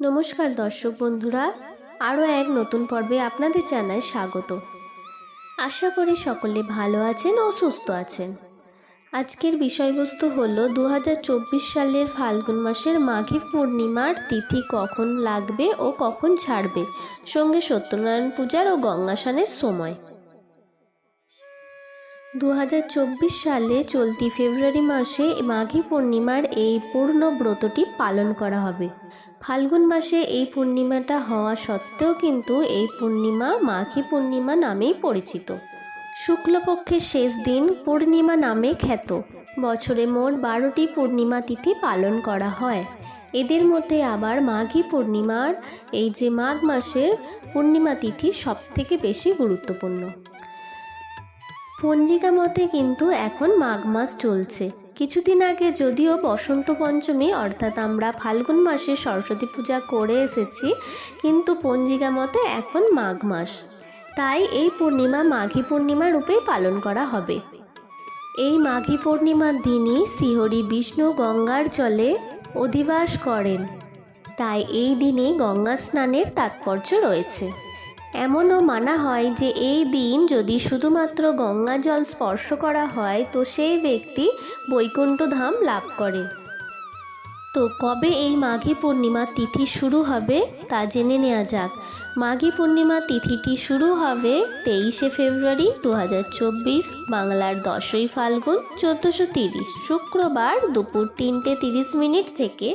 নমস্কার দর্শক বন্ধুরা, আরও এক নতুন পর্বে আপনাদের জানাই স্বাগত। আশা করি সকলে ভালো আছেন ও সুস্থ আছেন। আজকের বিষয়বস্তু হলো দু হাজার চব্বিশ সালের ফাল্গুন মাসের মাঘী পূর্ণিমার তিথি কখন লাগবে ও কখন ছাড়বে? সঙ্গে সত্যনারায়ণ পূজার ও গঙ্গাসানের সময়। দু হাজার চব্বিশ সালে চলতি ফেব্রুয়ারি মাসে মাঘী পূর্ণিমার এই পূর্ণ ব্রতটি পালন করা হবে। ফাল্গুন মাসে এই পূর্ণিমাটা হওয়া সত্ত্বেও কিন্তু এই পূর্ণিমা মাঘী পূর্ণিমা নামেই পরিচিত। শুক্লপক্ষের শেষ দিন পূর্ণিমা নামে খ্যাত। বছরে মোট বারোটি পূর্ণিমা তিথি পালন করা হয়। এদের মধ্যে আবার মাঘী পূর্ণিমার এই যে মাঘ মাসের পূর্ণিমা তিথি সবথেকে বেশি গুরুত্বপূর্ণ। পঞ্জিকা মতে কিন্তু এখন মাঘ মাস চলছে। কিছুদিন আগে যদিও বসন্ত পঞ্চমী, অর্থাৎ আমরা ফাল্গুন মাসে সরস্বতী পূজা করে এসেছি, কিন্তু পঞ্জিকা মতে এখন মাঘ মাস। তাই এই পূর্ণিমা মাঘী পূর্ণিমা রূপেই পালন করা হবে। এই মাঘী পূর্ণিমার দিনই শ্রীহরি বিষ্ণু গঙ্গার জলে অধিবাস করেন। তাই এই দিনে গঙ্গা স্নানের তাৎপর্য রয়েছে। এমনও মানা হয় যে এই দিন যদি শুধুমাত্র গঙ্গা জল স্পর্শ করা হয়, তো সেই ব্যক্তি বৈকুণ্ঠ ধাম লাভ করে। তো কবে এই মাঘী পূর্ণিমা তিথি শুরু হবে, তা জেনে নেওয়া যাক। মাঘী পূর্ণিমা তিথিটি শুরু হবে তেইশে ফেব্রুয়ারি দু হাজার চব্বিশ, বাংলার দশই ফাল্গুন চোদ্দোশো শুক্রবার দুপুর তিনটে তিরিশ মিনিট থেকে।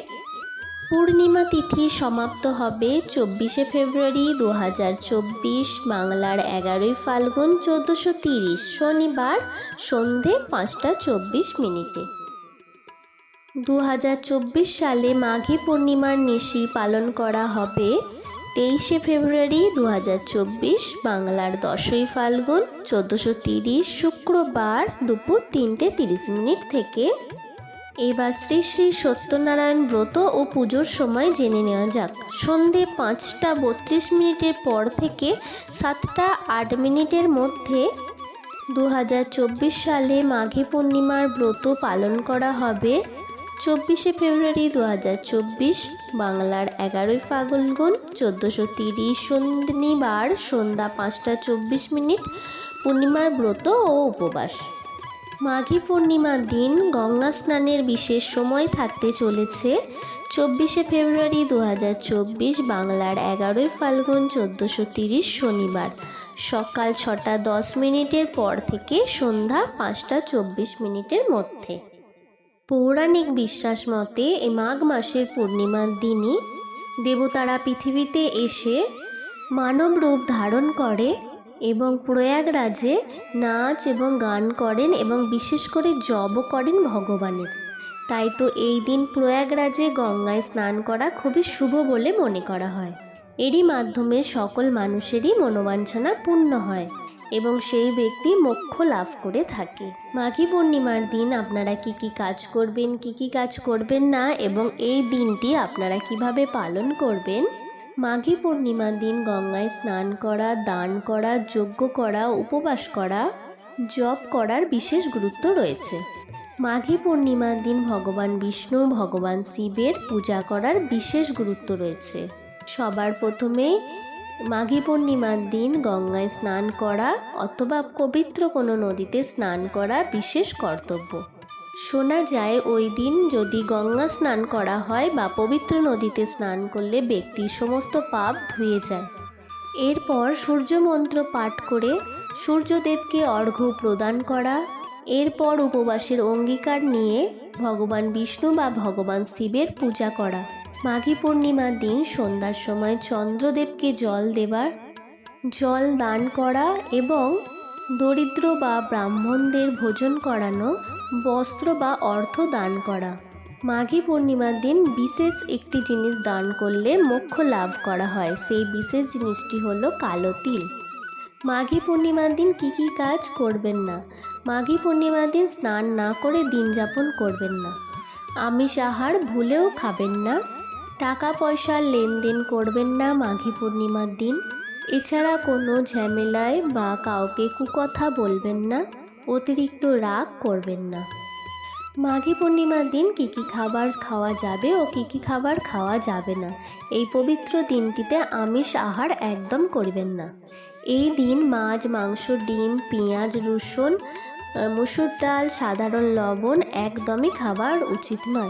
পূর্ণিমা তিথি সমাপ্ত হবে চব্বিশে ফেব্রুয়ারি দু হাজার চব্বিশ, বাংলার এগারোই ফাল্গুন চোদ্দোশো তিরিশ, শনিবার সন্ধে পাঁচটা চব্বিশ মিনিটে। দু হাজার চব্বিশ সালে মাঘী পূর্ণিমার নিশি পালন করা হবে তেইশে ফেব্রুয়ারি দু হাজার চব্বিশ, বাংলার দশই ফাল্গুন চোদ্দোশো তিরিশ, শুক্রবার দুপুর তিনটে তিরিশ মিনিট থেকে। এবার শ্রী শ্রী সত্যনারায়ণ ব্রত ও পুজোর সময় জেনে নেওয়া যাক। সন্ধে পাঁচটা বত্রিশ মিনিটের পর থেকে সাতটা আট মিনিটের মধ্যে দু হাজার চব্বিশ সালে মাঘী পূর্ণিমার ব্রত পালন করা হবে। চব্বিশে ফেব্রুয়ারি দু হাজার চব্বিশ, বাংলার এগারোই ফাল্গুন, চোদ্দোশো তিরিশ শনিবার সন্ধ্যা পাঁচটা চব্বিশ মিনিট পূর্ণিমার ব্রত ও উপবাস। মাঘী পূর্ণিমার দিন গঙ্গা স্নানের বিশেষ সময় থাকতে চলেছে। চব্বিশে ফেব্রুয়ারি দু হাজার চব্বিশ বাংলার এগারোই ফাল্গুন চোদ্দোশো তিরিশ শনিবার। সকাল ছটা দশ মিনিটের পর থেকে সন্ধ্যা পাঁচটা চব্বিশ মিনিটের মধ্যে। পৌরাণিক বিশ্বাস মতে এই মাঘ মাসের পূর্ণিমার দিনই দেবতারা পৃথিবীতে এসে মানব রূপ ধারণ করে এবং প্রয়াগরাজে নাচ এবং গান করেন এবং বিশেষ করে জবও করেন ভগবানের। তাই তো এই দিন প্রয়াগরাজে গঙ্গায় স্নান করা খুবই শুভ বলে মনে করা হয়। এরই মাধ্যমে সকল মানুষেরই মনোবাঞ্ছনা পূর্ণ হয় এবং সেই ব্যক্তি মোক্ষ লাভ করে থাকে। মাঘী পূর্ণিমার দিন আপনারা কি কি কাজ করবেন, কি কি কাজ করবেন না এবং এই দিনটি আপনারা কীভাবে পালন করবেন মাঘী পূর্ণিমার দিন গঙ্গায় স্নান করা, দান করা, যজ্ঞ করা, উপবাস করা, জপ করার বিশেষ গুরুত্ব রয়েছে। মাঘী পূর্ণিমার দিন ভগবান বিষ্ণু, ভগবান শিবের পূজা করার বিশেষ গুরুত্ব রয়েছে। সবার প্রথমে মাঘী পূর্ণিমার দিন গঙ্গায় স্নান করা অথবা পবিত্র কোনো নদীতে স্নান করা বিশেষ কর্তব্য। শোনা যায়, ওই দিন যদি গঙ্গা স্নান করা হয় বা পবিত্র নদীতে স্নান করলে ব্যক্তির সমস্ত পাপ ধুয়ে যায়। এরপর সূর্য মন্ত্র পাঠ করে সূর্যদেবকে অর্ঘ্য প্রদান করা, এরপর উপবাসের অঙ্গীকার নিয়ে ভগবান বিষ্ণু বা ভগবান শিবের পূজা করা। মাঘী পূর্ণিমার দিন সন্ধ্যার সময় চন্দ্রদেবকে জল দেবার, জল দান করা এবং দরিদ্র বা ব্রাহ্মণদের ভোজন করানো, বস্ত্র বা অর্থ দান করা। মাঘী পূর্ণিমার দিন বিশেষ একটি জিনিস দান করলে মোক্ষ লাভ করা হয়, সেই বিশেষ জিনিসটি হলো কালো তিল। মাঘী পূর্ণিমার দিন কি কি কাজ করবেন না? মাঘী পূর্ণিমার দিন স্নান না করে দিন যাপন করবেন না। আমিষ আহার ভুলেও খাবেন না। টাকা পয়সার লেনদেন করবেন না মাঘী পূর্ণিমার দিন। এছাড়া কোনো ঝামেলায় বা কাউকে কুকথা বলবেন না, অতিরিক্ত রাগ করবেন না। মাঘী পূর্ণিমার দিন কী কী খাবার খাওয়া যাবে ও কী কী খাবার খাওয়া যাবে না? এই পবিত্র দিনটিতে আমিষ আহার একদম করবেন না। এই দিন মাছ, মাংস, ডিম, পেঁয়াজ, রসুন মুসুর ডাল, সাধারণ লবণ একদমই খাবার উচিত নয়।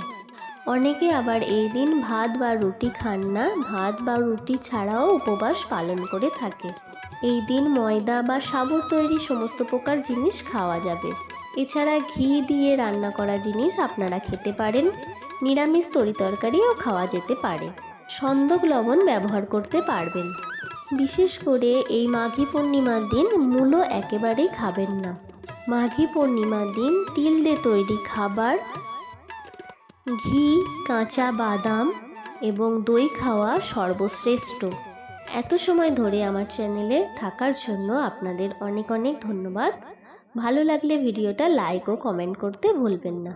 অনেকে আবার এই দিন ভাত বা রুটি খান না, ভাত বা রুটি ছাড়াও উপবাস পালন করে থাকে। এই দিন ময়দা বা সাবুর তৈরি সমস্ত প্রকার জিনিস খাওয়া যাবে। এছাড়া ঘি দিয়ে রান্না করা জিনিস আপনারা খেতে পারেন, নিরামিষ তরিতরকারিও খাওয়া যেতে পারে। সন্দক লবণ ব্যবহার করতে পারবেন। বিশেষ করে এই মাঘী পূর্ণিমার দিন মূলো একেবারেই খাবেন না। মাঘী পূর্ণিমার দিন তিল দিয়ে তৈরি খাবার ঘি, কাঁচা বাদাম এবং দই খাওয়া সর্বশ্রেষ্ঠ। এত সময় ধরে আমার চ্যানেলে থাকার জন্য আপনাদের অনেক অনেক ধন্যবাদ। ভালো লাগলে ভিডিওটা লাইক ও কমেন্ট করতে ভুলবেন না।